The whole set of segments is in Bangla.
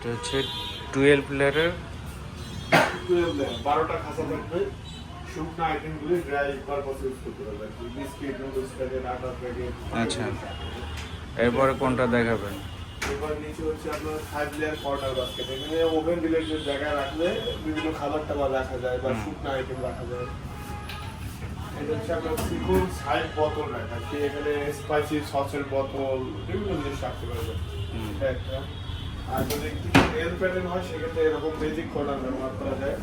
এটা হচ্ছে টুয়েলভ লেয়ারের বারোটা খাঁচা থাকবে। শুকনো আইটেমগুলি ড্রাই পারপাস ইউজ করতে পারবে। বিস্কিট নুডলস প্যাকেট আটা প্যাকেট আচ্ছা। এরপরে কোনটা দেখাবেন? এবার নিচে হচ্ছে আপনার ফাইভ লেয়ার কর্নার বাস্কেট এখানে ওভেন রিলেটেড জায়গায় রাখলে বিভিন্ন খাবার টাবার রাখা যায় বা। শুকনো আইটেম রাখা যায়। এটা হচ্ছে আপনার সাইড বোতল রাখা। এখানে স্পাইসি সসের বোতল বিভিন্ন জিনিস রাখতে পারবেন। এটা একটা। আর যদি এল প্যাটার্ন হয় সেক্ষেত্রে এরকম বেজিক কর্নার ব্যবহার করা যায়।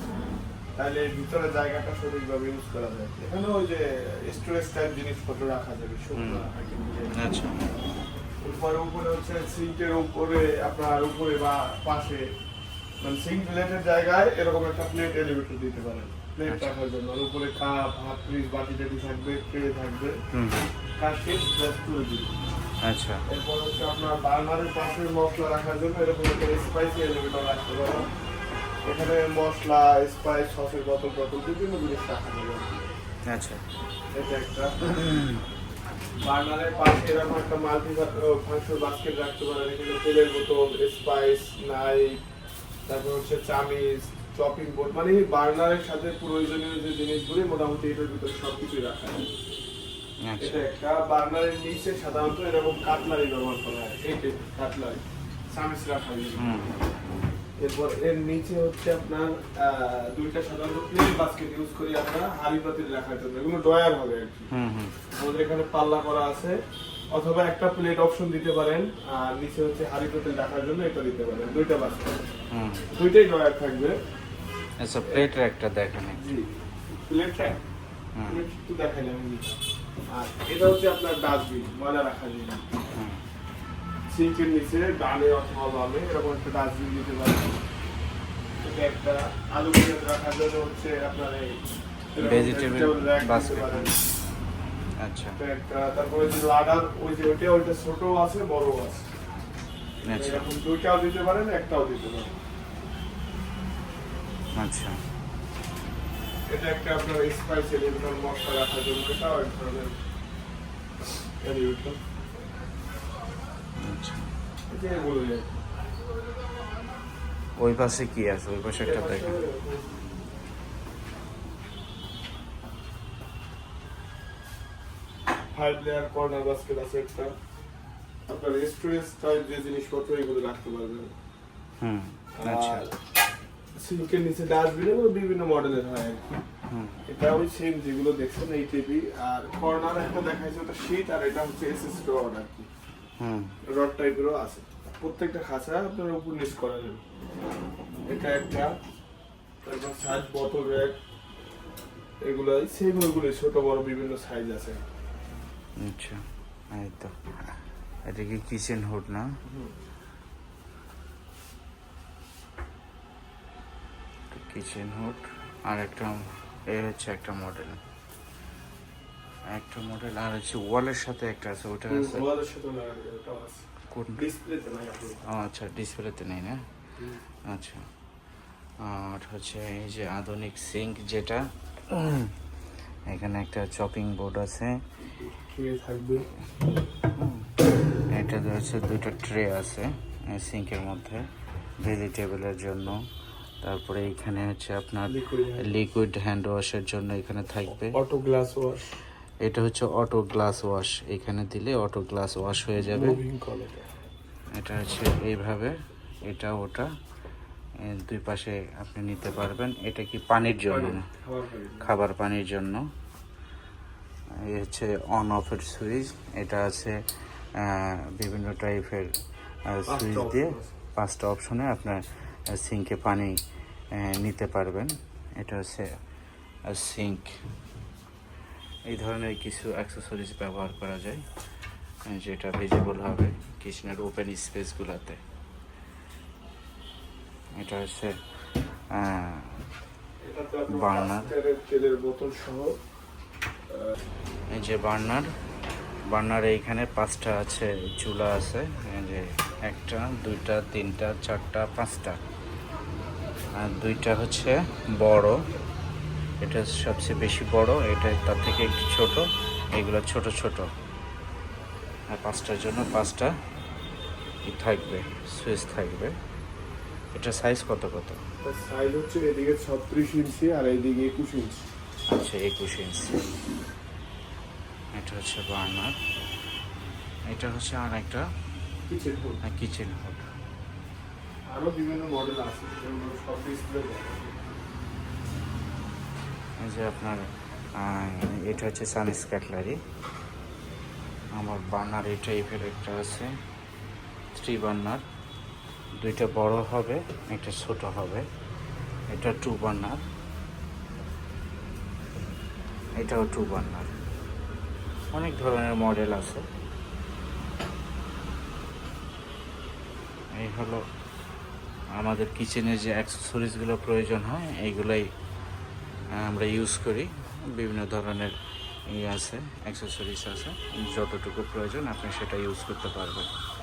তাহলে ভিতরে জায়গাটা সঠিকভাবে ইউজ করা যায়। এখানে ওই যে স্টোরেজ টাইপ জিনিসপত্র রাখা যাবে শুকনো আচ্ছা। উপরে উপরে হচ্ছে সিঙ্কের উপরে আপনার উপরে বা পাশে। মানে সিঙ্ক রিলেটেড জায়গায় এরকম একটা প্লেট এলিভেটর দিতে পারেন। প্লেট আচ্ছা। রাখার জন্য। আর উপরে কাপ হাত ফ্রিজ বাটি টাটি থাকবে। ট্রে থাকবে কাশির তুলে দিবে আচ্ছা। এরপর হচ্ছে আপনার বার্নারের পাশে মশলা রাখার জন্য এরকম একটা স্পাইসি এলিভেটর রাখতে পারেন। এখানে মশলা স্পাইস সসের বোতল বোতল বিভিন্ন জিনিস রাখা যাবে। আচ্ছা। এটা একটা। বার্নারের পাশে এরকম একটা মাল্টি ফাংশন বাস্কেট রাখতে পারেন। এখানে তেলের বোতল স্পাইস নাইফ তারপর হচ্ছে চামিচ চপিং বোর্ড মানে বার্নারের সাথে প্রয়োজনীয় যে জিনিসগুলি মোটামুটি এটার ভিতরে সবকিছুই রাখা যায় এটা একটা বার্নারের নিচে সাধারণত এরকম কাটলারি ব্যবহার করা হয়। এই টাইপ কাটলারি চামিচ রাখার এরপর এর নিচে হচ্ছে আপনার দুইটা সাধারণত প্লেন বাস্কেট ইউজ করি আমরা হাড়ি পাতিল রাখার জন্য এগুলো ড্রয়ার হবে আর কি। আমাদের এখানে পাল্লা করা আছে। অথবা একটা প্লেট অপশন দিতে পারেন আর নিচে হচ্ছে হাড়ি পাতিল রাখার জন্য এটা দিতে পারেন। দুইটা বাস্কেট হুম। দুইটাই ড্রয়ার থাকবে। আচ্ছা প্লেটের একটা দেখেন জি। প্লেটটা প্লেট একটু দেখাইলাম। আর এটা হচ্ছে আপনার ডাস্টবিন ময়লা রাখার জন্য। সিঙ্কের নিচে ডানে অথবা বামে এরকম একটা ডাস্টবিন দিতে পারেন। এটা একটা আলু পেঁয়াজ রাখার জন্য হচ্ছে আপনার এই। আচ্ছা। একটা তারপরে যে লাডার ওই যে ওইটা ওইটা ছোট আছে বড় আছে। আচ্ছা। এরকম দুইটাও দিতে পারেন একটাও দিতে পারেন। আচ্ছা। এটা একটা আপনার স্পাইস এলিভেটর মশলা রাখার জন্য এটাও এক ধরনের এলিভেটর আচ্ছা ওই পাশে কি আছে? ওই পাশে একটা দেখেন। ফাইভ লেয়ার কর্নার বাস্কেট আছে একটা। আপনার স্টোরেজ টাইপ যে জিনিসপত্র এগুলো রাখতে পারবেন। হুম আচ্ছা। আর সিঙ্কের নিচে ডাস্টবিন এগুলো বিভিন্ন মডেলের হয় আর কি। এটা ওই সেম যেগুলো দেখছেন এই টিভি আর কর্নার একটা দেখাইছে ওটা শীত আর এটা হচ্ছে এসএস রড আর কি। হুম। রড টাইপেরও আছে। প্রত্যেকটা খাঁচা আপনার উপর নিচ করা যাবে। এটা একটা তারপর সাইজ বোতল র্যাক এগুলো সেম ওইগুলো ছোট বড় বিভিন্ন সাইজ আছে। আচ্ছা এই তো। এটা কি কিচেন হুড না? কিচেন হুড আর একটা এ হচ্ছে একটা মডেল একটা মডেল আর হচ্ছে ওয়ালের সাথে একটা আছে ওটা আছে। ওয়ালের সাথে আছে। কোন? ডিসপ্লেতে নাই আচ্ছা ডিসপ্লেতে নেই না? আচ্ছা। আর হচ্ছে এই যে আধুনিক সিঙ্ক যেটা এখানে একটা চপিং বোর্ড আছে। থাকবে? এটা হচ্ছে দুটো ট্রে আছে সিঙ্কের মধ্যে ভেজিটেবলের জন্য। তারপরে এখানে হচ্ছে আপনার লিকুইড হ্যান্ড ওয়াশের জন্য এখানে থাকবে। অটো গ্লাস ওয়াশ এটা হচ্ছে অটো গ্লাস ওয়াশ এখানে দিলে অটো গ্লাস ওয়াশ হয়ে যাবে। এটা এটা হচ্ছে এইভাবে। এটা ওটা। দুই পাশে আপনি নিতে পারবেন। এটা কি পানির জন্য? খাবার পানির জন্য। এই হচ্ছে অন অফের সুইচ। এটা আছে বিভিন্ন টাইপের সুইচ দিয়ে পাঁচটা অপশনে আপনার সিঙ্কে পানি নিতে পারবেন। এটা হচ্ছে সিঙ্ক। এই ধরনের কিছু অ্যাক্সেসরিজ ব্যবহার করা যায় যেটা ভিজিবল হবে কিচেনের ওপেন স্পেসগুলোতে এটা হচ্ছে সহ এই যে বার্নার বার্নার এইখানে পাঁচটা আছে, চুলা আছে যে একটা, দুইটা, তিনটা, চারটা, পাঁচটা। আর দুইটা হচ্ছে বড়। এটা সবচেয়ে বেশি বড় এটা তার থেকে একটু ছোট এগুলো ছোট ছোট। আর পাঁচটার জন্য পাঁচটা থাকবে সুইচ থাকবে। এটা সাইজ কত কত? সাইজ হচ্ছে এদিকে ছত্রিশ ইঞ্চি আর এইদিকে একুশ ইঞ্চি। আচ্ছা একুশ ইঞ্চি। এটা হচ্ছে বার্নার। এটা হচ্ছে আর একটা কিচেন হুড কিচেন হুড আরও বিভিন্ন মডেল আছে, যেগুলো সব যে আপনার এটা হচ্ছে সানিস ক্যাটলারি আমার বার্নার এই টাইপের একটা আছে থ্রি বার্নার। দুইটা বড় হবে, একটা ছোট হবে। এটা টু বার্নার। এটাও টু বার্নার। অনেক ধরনের মডেল আছে। এই হলো আমাদের কিচেনে যে অ্যাক্সেসরিজগুলো প্রয়োজন হয় এইগুলোই আমরা ইউজ করি। বিভিন্ন ধরনের ইয়ে আছে অ্যাক্সেসরিজ আছে। যতটুকু প্রয়োজন আপনি সেটা ইউজ করতে পারবেন।